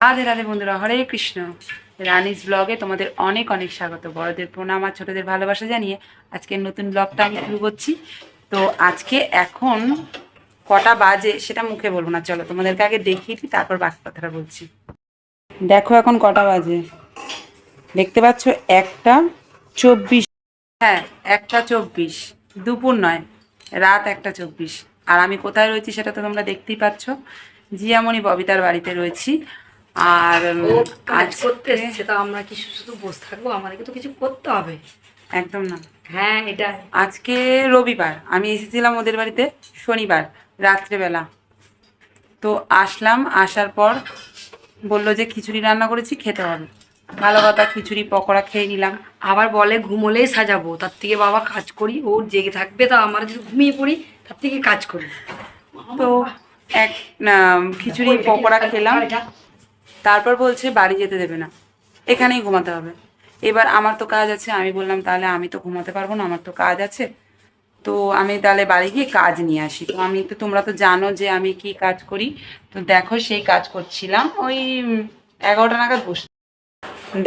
রাধে রাধে বন্ধুরা, হরে কৃষ্ণ। রানিস ব্লগে তোমাদের অনেক অনেক স্বাগত। বড়দের প্রণাম আর ছোটদের ভালোবাসা জানিয়ে আজকে নতুন ব্লগটা আমি শুরু করছি। তো আজকে এখন কটা বাজে সেটা মুখে বলব না। চলো, তোমাদেরকে আগে দেখিয়ে দিই, তারপর বাকি কথাটা বলছি। দেখো এখন কটা বাজে। দেখতে পাচ্ছ, একটা চব্বিশ। হ্যাঁ একটা চব্বিশ। দুপুর নয়, রাত একটা চব্বিশ। আর আমি কোথায় রয়েছি সেটা তো তোমরা দেখতেই পাচ্ছ। জিয়ামণি, ববিতার বাড়িতে রয়েছি। আর কাজ করতে এসছে তা আমরা কি শুধু বসে থাকব? আমাদেরকে তো কিছু করতে হবে। একদম না। হ্যাঁ এটা। আজকে রবিবার আমি এসেছিলাম ওদের বাড়িতে শনিবার রাত্রেবেলা। তো আসলাম আসার পর বলল যে খিচুড়ি রান্না করেছি খেতে হবে। ভালো কথা খিচুড়ি পকোড়া খেয়ে নিলাম। আবার বলে ঘুমোলেই সাজাবো তার থেকে বাবা কাজ করি ও জেগে থাকবে তা আমরা যদি ঘুমিয়ে পড়ি তার থেকে কাজ করি। তো এক খিচুড়ি পকোড়া খেলাম। তারপর বলছে, বাড়ি যেতে দেবে না। এখানেই ঘুমাতে হবে। এবার আমার তো কাজ আছে, আমি বললাম, তাহলে আমি তো ঘুমাতে পারব না, আমার তো কাজ আছে। তো আমি তাহলে বাড়ি গিয়ে কাজ নিয়ে আসি। তো আমি তো, তোমরা তো জানো যে আমি কি কাজ করি। তো দেখো, সেই কাজ করছিলাম ওই এগারোটা নাগাদ বসে।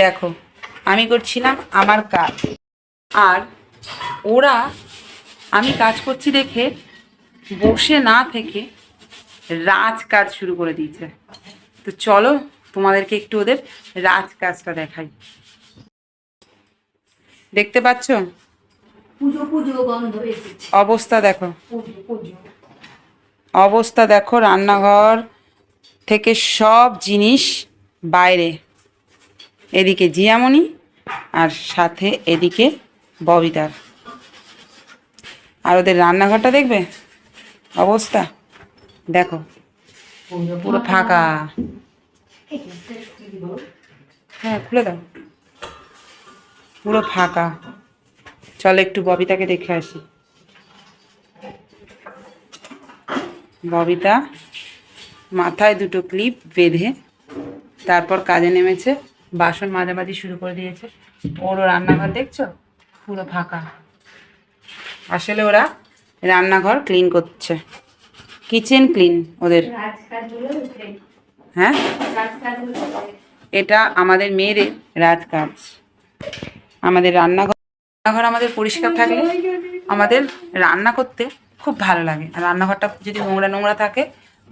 দেখো, আমি করছিলাম আমার কাজ। আর ওরা, আমি কাজ করছি দেখে বসে না থেকে রাজ কাজ শুরু করে দিয়েছে। তো চলো তোমাদেরকে একটু ওদের রাজ কাজটা দেখাই। দেখতে পাচ্ছ? অবস্থা দেখো। অবস্থা দেখো রান্নাঘর থেকে সব জিনিস বাইরে। এদিকে জিয়ামণি আর সাথে এদিকে ববিতার। আর ওদের রান্নাঘরটা দেখবে? অবস্থা। দেখো পুরো ফাঁকা। হ্যাঁ খুলে দাও। পুরো ফাঁকা। চলো একটু ববিতাকে দেখে আসি। ববিতা মাথায় দুটো ক্লিপ বেঁধে তারপর কাজে নেমেছে, বাসন মাঝামাঝি শুরু করে দিয়েছে। ওরও রান্নাঘর দেখছ? পুরো ফাঁকা। আসলে ওরা রান্নাঘর ক্লিন করছে। কিচেন ক্লিন ওদের। হ্যাঁ? এটা আমাদের মেয়েদের রাজকাজ। আমাদের রান্নাঘর রান্নাঘর আমাদের পরিষ্কার থাকলে আমাদের রান্না করতে খুব ভালো লাগে। আর রান্নাঘরটা যদি নোংরা নোংরা থাকে,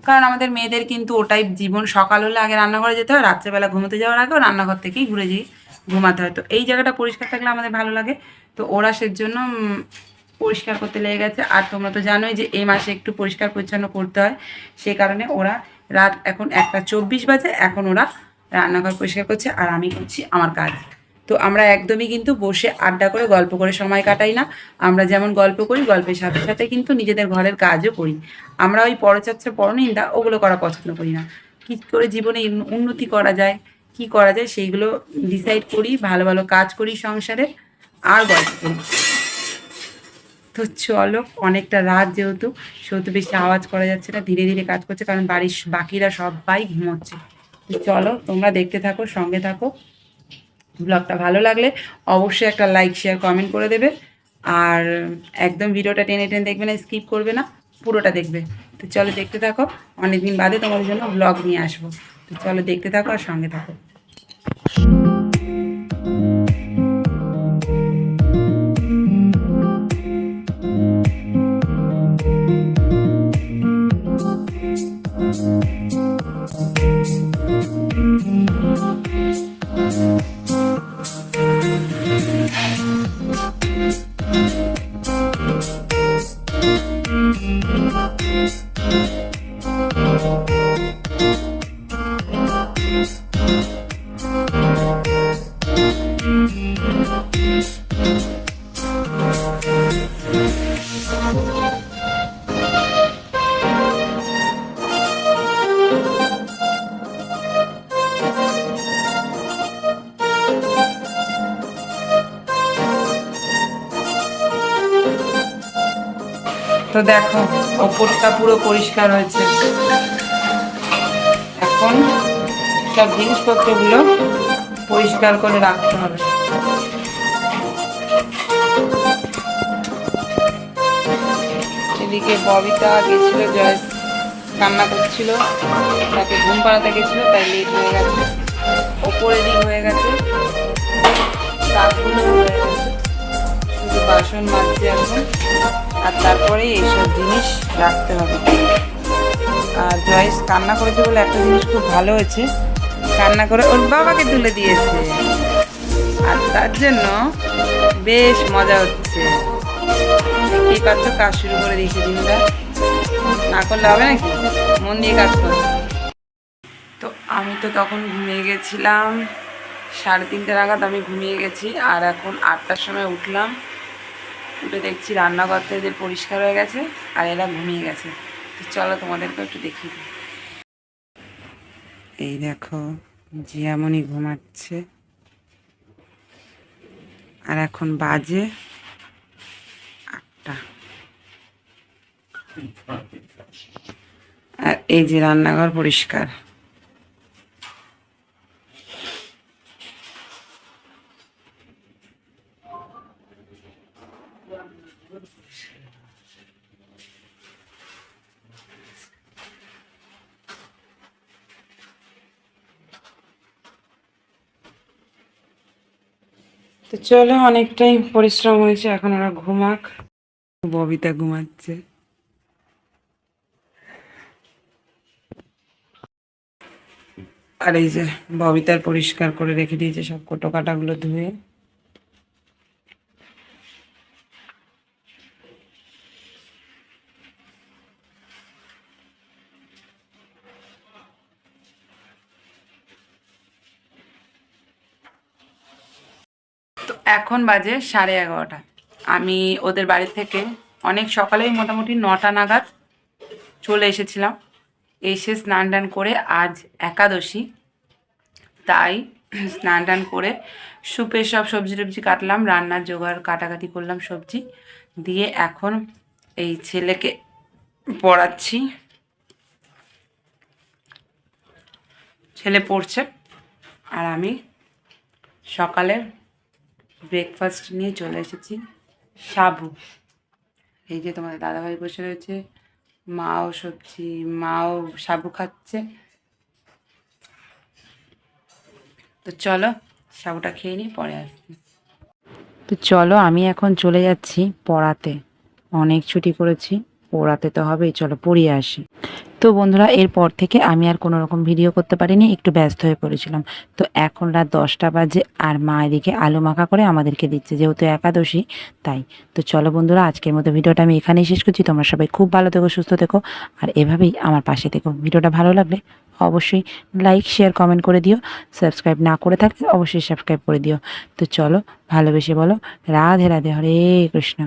কারণ আমাদের মেয়েদের কিন্তু ওটাই জীবন সকাল হলে আগে রান্নাঘরে যেতে হয়, রাত্রেবেলা ঘুমোতে যাওয়ার আগেও রান্নাঘর থেকেই ঘুরে যেয়ে ঘুমাতে হয়। তো এই জায়গাটা পরিষ্কার থাকলে আমাদের ভালো লাগে। তো ওরা সেজন্য পরিষ্কার করতে লেগে গেছে। আর তোমরা তো জানোই যে এই মাসে একটু পরিষ্কার পরিচ্ছন্ন করতে হয়। সে কারণে ওরা রাত এখন একটা চব্বিশ বাজে, এখন ওরা রান্নাঘর পরিষ্কার করছে আর আমি করছি আমার কাজ। তো আমরা একদমই কিন্তু বসে আড্ডা করে, গল্প করে সময় কাটাই না। আমরা যেমন গল্প করি, গল্পের সাথে সাথে কিন্তু নিজেদের ঘরের কাজও করি। আমরা ওই পরচর্চা, পরনিন্দা ওগুলো করা পছন্দ করি না। কী করে জীবনে উন্নতি করা যায়, কি করা যায়, সেইগুলো ডিসাইড করি, ভালো ভালো কাজ করি সংসারে, আর গল্প করি। তো চলো, অনেকটা রাত যেহেতু, সেহেতু বেশি আওয়াজ করা যাচ্ছে না, ধীরে ধীরে কাজ করছে, কারণ বাড়ির বাকিরা সবাই ঘুমোচ্ছে। তো চলো, তোমরা দেখতে থাকো, সঙ্গে থাকো। ব্লগটা ভালো লাগলে অবশ্যই একটা লাইক, শেয়ার, কমেন্ট করে দেবে। আর একদম ভিডিওটা টেনে টেনে দেখবে না, স্কিপ করবে না, পুরোটা দেখবে। তো চলো দেখতে থাকো, অনেকদিন বাদে তোমাদের জন্য ব্লগ নিয়ে আসব। তো চলো দেখতে থাকো আর সঙ্গে থাকো। তো দেখো ওপরটা পুরো পরিষ্কার হয়েছে। এখন সব জিনিসপত্রগুলো পরিষ্কার করে রাখতে হবে। এদিকে ববিতা গেছিল জয় কান্না করছিল, তাকে ঘুম পাড়াতে গেছিল, তাই লেট হয়ে গেছে। ওপরে দিক হয়ে গেছে। হয়ে গেছে। শুধু বাসন মাজছে এখন। আর তারপরে এইসব জিনিস রাখতে হবে। আর জয়েস কান্না করেছে বলে একটা জিনিস খুব ভালো হয়েছে। কান্না করে ওর বাবাকে তুলে দিয়েছে। আর তার জন্য বেশ মজা হচ্ছে। দেখতেই পাচ্ছ কাজ শুরু করে দিয়েছে দিনটা? না করলে হবে নাকি? মন দিয়ে কাজ করো। তো আমি তো তখন ঘুমিয়ে গেছিলাম। সাড়ে তিনটে নাগাদ আমি ঘুমিয়ে গেছি আর এখন আটটার সময় উঠলাম। উঠে দেখছি রান্নাঘর থেকে পরিষ্কার হয়ে গেছে আর এরা ঘুমিয়ে গেছে। তো চলো তোমাদেরকে একটু দেখিয়ে দিই। এই দেখো জিয়ামণি ঘুমাচ্ছে। আর এখন বাজে আটটা। আর এই যে রান্নাঘর পরিষ্কার। তো চলো, অনেকটাই পরিশ্রম হয়েছে, এখন ওরা ঘুমাক। ববিতা ঘুমাচ্ছে। আর এই যে ববিতার পরিষ্কার করে রেখে দিয়েছে সব কোটো কাটাগুলো ধুয়ে তো এখন বাজে সাড়ে এগারোটা। আমি ওদের বাড়ি থেকে অনেক সকালেই মোটামুটি নটা নাগাদ চলে এসেছিলাম। এসে স্নান টান করে আজ একাদশী। তাই স্নান টান করে সুপের সব সবজি টবজি কাটলাম, রান্নার জোগাড় কাটাকাটি করলাম সবজি। দিয়ে এখন এই ছেলেকে পড়াচ্ছি। ছেলে পড়ছে আর আমি সকালে ব্রেকফাস্ট নিয়ে চলে এসেছি। সাবু। এই যে তোমাদের দাদাভাই বসে রয়েছে। মাও সবজি, মাও সাবু খাচ্ছে। তো চলো, সাবুটা খেয়ে নিই, পরে আসছি। তো চলো, আমি এখন চলে যাচ্ছি পড়াতে। অনেক ছুটি করেছি। পড়াতে তো হবেই, চলো পড়িয়ে আসি। তো বন্ধুরা, এরপর থেকে আমি আর কোনো রকম ভিডিও করতে পারিনি, একটু ব্যস্ত হয়ে পড়েছিলাম। তো এখন রাত দশটা বাজে আর মা এদিকে আলু মাখা করে আমাদেরকে দিচ্ছে, যেহেতু একাদশী, তাই। তো চলো বন্ধুরা, আজকের মতো ভিডিওটা আমি এখানেই শেষ করছি। তোমরা সবাই খুব ভালো থেকো, সুস্থ থেকো, আর এভাবেই আমার পাশে থেকো। ভিডিওটা ভালো লাগলে অবশ্যই লাইক, শেয়ার, কমেন্ট করে দিও। সাবস্ক্রাইব না করে থাকলে অবশ্যই সাবস্ক্রাইব করে দিও। তো চলো, ভালোবেসে বলো, রাধে রাধে, হরে কৃষ্ণ।